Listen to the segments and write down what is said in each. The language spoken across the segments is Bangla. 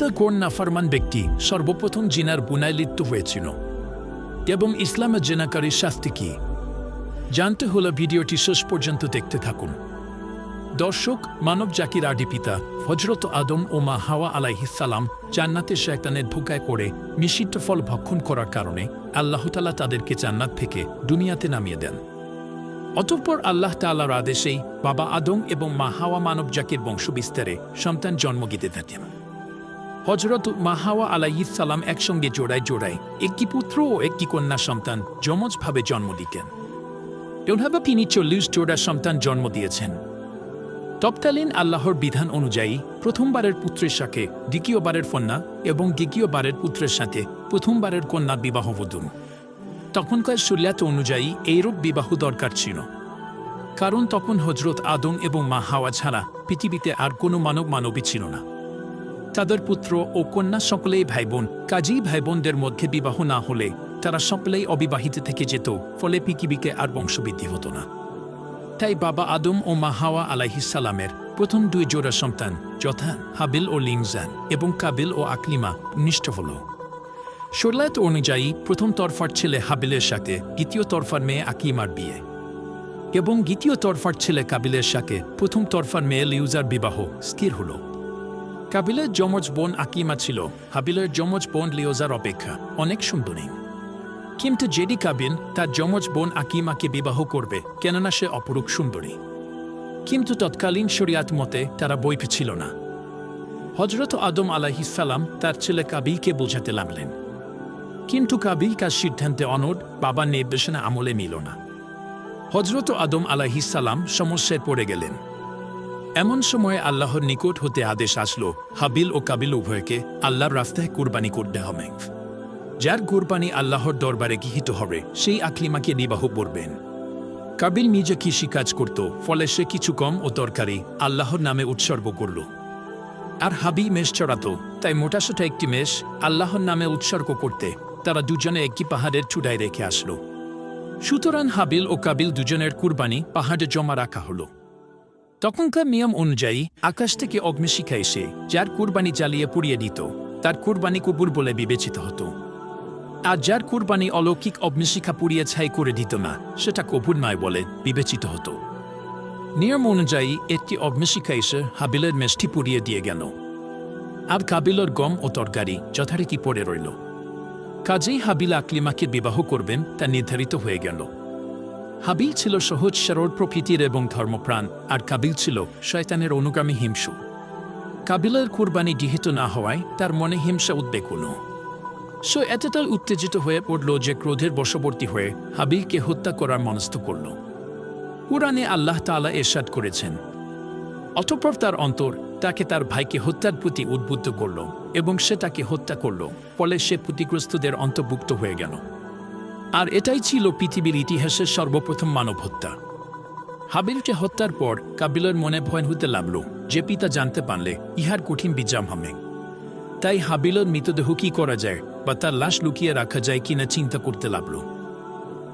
তা কোন নাফারমান ব্যক্তি সর্বপ্রথম জিনার বুনায় লিপ্ত হয়েছিল এবং ইসলামের জেনাকারীর শাস্তি কি জানতে হলে ভিডিওটি শেষ পর্যন্ত দেখতে থাকুন। দর্শক, মানব জাকির আডি পিতা হজরত আদম ও মা হাওয়া আলাইহিসালাম জান্নাতে শয়তানের ধোকায় করে নিষিদ্ধ ফল ভক্ষণ করার কারণে আল্লাহ তালা তাদেরকে জান্নাত থেকে দুনিয়াতে নামিয়ে দেন। অতঃপর আল্লাহ তাল্লাহর আদেশেই বাবা আদম এবং মা হাওয়া মানব জাকির বংশবিস্তারে সন্তান জন্ম দিতে থাকেন। হজরত মাহাওয়া আলাইহিস সালাম একসঙ্গে জোড়ায় জোড়ায় একটি পুত্র ও একটি কন্যা সন্তান যমজভাবে জন্ম দিতেন। এভাবে তিনি চল্লিশ জোড়া সন্তান জন্ম দিয়েছেন। তৎকালীন আল্লাহর বিধান অনুযায়ী প্রথমবারের পুত্রের সাথে, দ্বিতীয়বারের কন্যা এবং দ্বিতীয়বারের পুত্রের সাথে প্রথমবারের কন্যা বিবাহ বধূন তখনকার শরিয়াত অনুযায়ী এইরূপ বিবাহ দরকার ছিল। কারণ তখন হজরত আদম এবং মা হাওয়া ছাড়া পৃথিবীতে আর কোনো মানব মানবী ছিল না। তাদের পুত্র ও কন্যা সকলেই ভাই বোন কাজী ভাই বোনদের মধ্যে বিবাহ না হলে তারা সকলেই অবিবাহিত থেকে যেত, ফলে পৃথিবীকে আর বংশবৃদ্ধি হতো না। তাই বাবা আদম ও মা হাওয়া আলাইহিসালামের প্রথম দুই জোড়া সন্তান যথা হাবিল ও লিংজান এবং কাবিল ও আকলিমা নিষ্ঠ হল। শরীয়ত অনুযায়ী প্রথম তরফার ছেলে হাবিলের সাথে দ্বিতীয় তরফার মেয়ে আকিমার বিয়ে। এবং দ্বিতীয় তরফার ছেলে কাবিলের সাথে প্রথম তরফার মেয়ে লিউজার বিবাহ স্থির হলো। কাবিলের যমজ বোন আকিমা ছিল। হাবিলের যমজ বোন লিওজার অপেক্ষা। অনেক সুন্দরী। কিন্তু জেডি কাবিন তার যমজ বোন আকিমাকে বিবাহ করবে, কেননা সে অপরূপ সুন্দরী। কিন্তু তৎকালীন শরিয়াত মতে তারা বৈধ ছিল না। হজরত আদম আলাহিসাল্লাম তার ছেলে কাবিলকে বোঝাতে লাগলেন। কিন্তু কাবিল কার সিদ্ধান্তে অনড়, বাবা নির্দেশনা আমলে মিল না। হজরত আদম আলাহিসাল্লাম সমস্যায় পড়ে গেলেন। এমন সময় আল্লাহর নিকট হতে আদেশ আসলো, হাবিল ও কাবিল উভয়কে আল্লাহর রাস্তায় কুরবানি করতে হবে। যার কুরবানি আল্লাহর দরবারে গৃহীত হবে, সেই আকলিমাকে বিবাহ করবেন। কাবিল নিজে কৃষি কাজ করত, ফলে সে কিছু কম ও তরকারি আল্লাহর নামে উৎসর্গ করল। আর হাবি মেষ চড়াত, তাই মোটাসোটা একটি মেষ আল্লাহর নামে উৎসর্গ করতে তারা দুজনে একটি পাহাড়ের চূড়ায় রেখে আসলো। সুতরাং হাবিল ও কাবিল দুজনের কুরবানি পাহাড়ে জমা রাখা হলো। তখনকার নিয়ম অনুযায়ী আকাশ থেকে অগ্নিশিখা এসে যার কুরবানি জ্বালিয়ে পুড়িয়ে দিত, তার কুরবানি কুকুর বলে বিবেচিত হতো। আর যার কুরবানি অলৌকিক অগ্নিশিখা পুড়িয়ে ছাই করে দিত না, সেটা কপুর নয় বলে বিবেচিত হতো। নিয়ম অনুযায়ী একটি অগ্নিশিখা এসে হাবিলের মেষ্টি পুড়িয়ে দিয়ে গেল। আর কাবিলের গম ও তরকারি যথারীতি পড়ে রইল। কাজেই হাবিল আকলিমাকে বিবাহ করবেন তা নির্ধারিত হয়ে গেল। হাবিল ছিল সহজ, সরল প্রকৃতির এবং ধর্মপ্রাণ, আর কাবিল ছিল শয়তানের অনুগামী হিংসু কাবিলের কুরবানি গৃহীত না হওয়ায় তার মনে হিংসা উদ্বেগ হল। সে এতটাই উত্তেজিত হয়ে পড়ল যে ক্রোধের বশবর্তী হয়ে হাবিলকে হত্যা করার মনস্থ করল। কুরআনে আল্লাহ তাআলা এরশাদ করেছেন, অতঃপর তার অন্তর তাকে তার ভাইকে হত্যার প্রতি উদ্বুদ্ধ করল এবং সে তাকে হত্যা করল, ফলে সে ক্ষতিগ্রস্তদের অন্তর্ভুক্ত হয়ে গেল। আর এটাই ছিল পৃথিবীর ইতিহাসের সর্বপ্রথম মানব হত্যা। হাবিলকে হত্যার পর কাবিলের মনে ভয় হতে লাগল যে পিতা জানতে পারলে ইহার কঠিন বিজাম হবে। তাই হাবিলের মৃতদেহ কি করা যায় বা তার লাশ লুকিয়ে রাখা যায় কিনা চিন্তা করতে লাগল।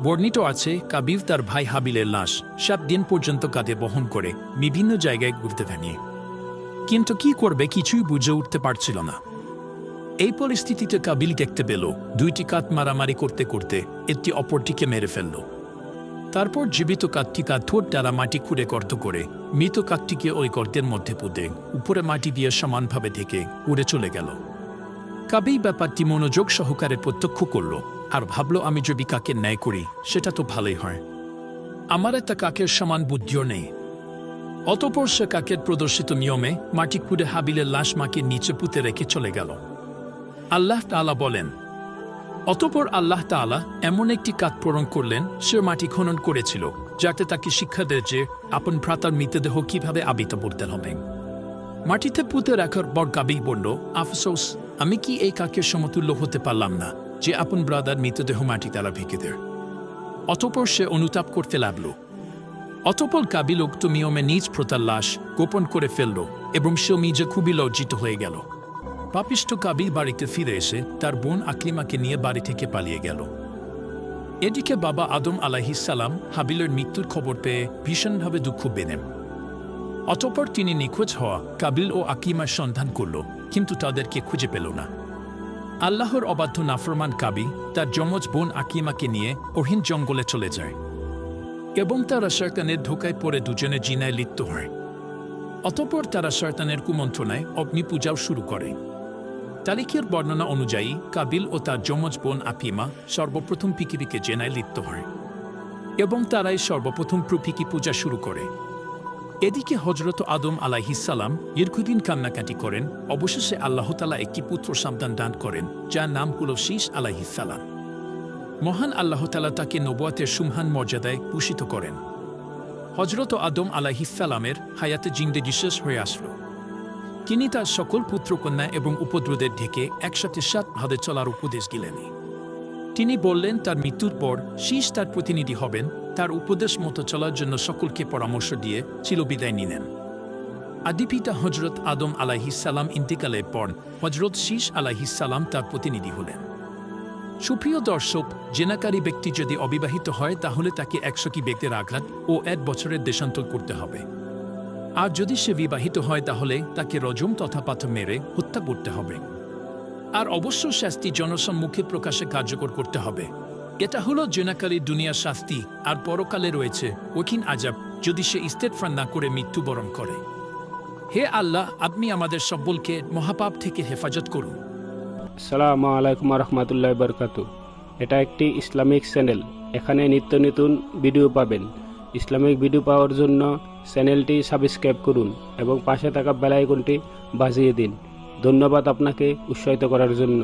বর্ণিত আছে, কাবিল তার ভাই হাবিলের লাশ সাত দিন পর্যন্ত কাঁধে বহন করে বিভিন্ন জায়গায় ঘুরতে থাকে। কিন্তু কি করবে কিছুই বুঝে উঠতে পারছিল না। এই পরিস্থিতিতে কাবিল দেখতে পেল, দুইটি কাত মারামারি করতে করতে একটি অপরটিকে মেরে ফেলল। তারপর জীবিত কাকটি কাঠোর দ্বারা মাটি খুঁড়ে গর্ত করে মৃত কাকটিকে ওই গর্তের মধ্যে পুঁতে উপরে মাটি দিয়ে সমানভাবে থেকে উড়ে চলে গেল। কাবেই ব্যাপারটি মনোযোগ সহকারে প্রত্যক্ষ করল আর ভাবল, আমি যদি কাকের ন্যায় করি, সেটা তো ভালোই হয়। আমার একটা কাকের সমান বুদ্ধিও নেই। অতপর সে কাকের প্রদর্শিত নিয়মে মাটি খুঁড়ে হাবিলের লাশ মাকে নিচে পুঁতে রেখে চলে গেল। আল্লাহ তাআলা বলেন, অতপর আল্লাহ তাআলা এমন একটি কাক পূরণ করলেন, সে মাটি খনন করেছিল, যাতে তাকে শিক্ষা দেয় যে আপন ভ্রাতার মৃতদেহ কীভাবে আবিত করতে হবে। মাটিতে পুঁতে রাখার পর গাবি বলল, আফসোস, আমি কি এই কাকের সমতুল্য হতে পারলাম না, যে আপন ব্রাদার মৃতদেহ মাটি তারা ভেঙে দেয়? অতপর সে অনুতাপ করতে লাগল। অতপর কাবিল উক্ত নিয়মে নিজ প্রতার লাশ গোপন করে ফেলল এবং সে নিজে খুবই লজ্জিত হয়ে গেল। পাপিষ্ট কাবিল বাড়িতে ফিরে এসে তার বোন আকলিমাকে নিয়ে বাড়ি থেকে পালিয়ে গেল। এদিকে বাবা আদম আলাহিসাল্লাম হাবিলের মৃত্যুর খবর পেয়ে ভীষণভাবে দুঃখ পেলেন। অতপর তিনি নিখোঁজ হওয়া কাবিল ও আকিমার সন্ধান করল, কিন্তু তাদেরকে খুঁজে পেল না। আল্লাহর অবাধ্য নাফরমান কাবি তার যমজ বোন আকিমাকে নিয়ে অহিন জঙ্গলে চলে যায় এবং তারা শয়তানের ধোকায় পড়ে দুজনে জিনায় লিপ্ত হয়। অতপর তারা শয়তানের কুমন্ত্রণায় অগ্নি পূজাও শুরু করে। তারিখের বর্ণনা অনুযায়ী কাবিল ও তার যমজ বোন আপিমা সর্বপ্রথম পৃথিবীকে জেনায় লিপ্ত হয় এবং তারাই সর্বপ্রথম প্রফিকি পূজা শুরু করে। এদিকে হজরত আদম আলাইহিসাল্লাম দীর্ঘদিন কান্নাকাটি করেন, অবশেষে আল্লাহতালা একটি পুত্র সন্তান দান করেন, যার নাম হল শীষ আলাইহিসাল্লাম মহান আল্লাহতালা তাকে নবুয়াতের সুমহান মর্যাদায় ভূষিত করেন। হজরত আদম আলাইহিসাল্লামের হায়াতে জিন্দেগি শেষ হয়ে আসলো। তিনি তার সকল পুত্রকন্যা এবং উপদ্রদের ঢেকে একসাথে সাত ভাবে চলার উপদেশ দিলেন। তিনি বললেন, তার মৃত্যুর পর শীষ তার প্রতিনিধি হবেন। তার উপদেশ মতো চলার জন্য সকলকে পরামর্শ দিয়ে চিরবিদায় নিলেন। আদিপিতা হজরত আদম আলাহিসাল্লাম ইন্তিকালের পর হজরত শীষ আলাহিসাল্লাম তার প্রতিনিধি হলেন। সুপ্রিয় দর্শক, জেনাকারী ব্যক্তি যদি অবিবাহিত হয়, তাহলে তাকে একশো কি ব্যক্তির আঘাত ও এক বছরের দেশান্তর করতে হবে। আর যদি সে বিবাহিত হয়, তাহলে তাকে রজম তথা পাথর মেরে হত্যা করতে হবে। আর অবশ্য শাস্তি জনসম্মুখে প্রকাশে কার্যকর করতে হবে। এটা হলো জেনাকারীর দুনিয়ার শাস্তি, আর পরকালে রয়েছে কঠিন আজাব যদি সে ইস্তেফান না করে মৃত্যুবরণ করে। হে আল্লাহ, আপনি আমাদের সব্বলকে মহাপাপ থেকে হেফাজত করুন। আসসালামু আলাইকুম রহমতুল্লাহ বরকাত এটা একটি ইসলামিক চ্যানেল। এখানে নিত্য নতুন ভিডিও পাবেন। ইসলামিক ভিডিও পাওয়ার জন্য চ্যানেলটি সাবস্ক্রাইব করুন এবং পাশে থাকা বেলাইকনটি বাজিয়ে দিন। ধন্যবাদ আপনাকে উৎসাহিত করার জন্য।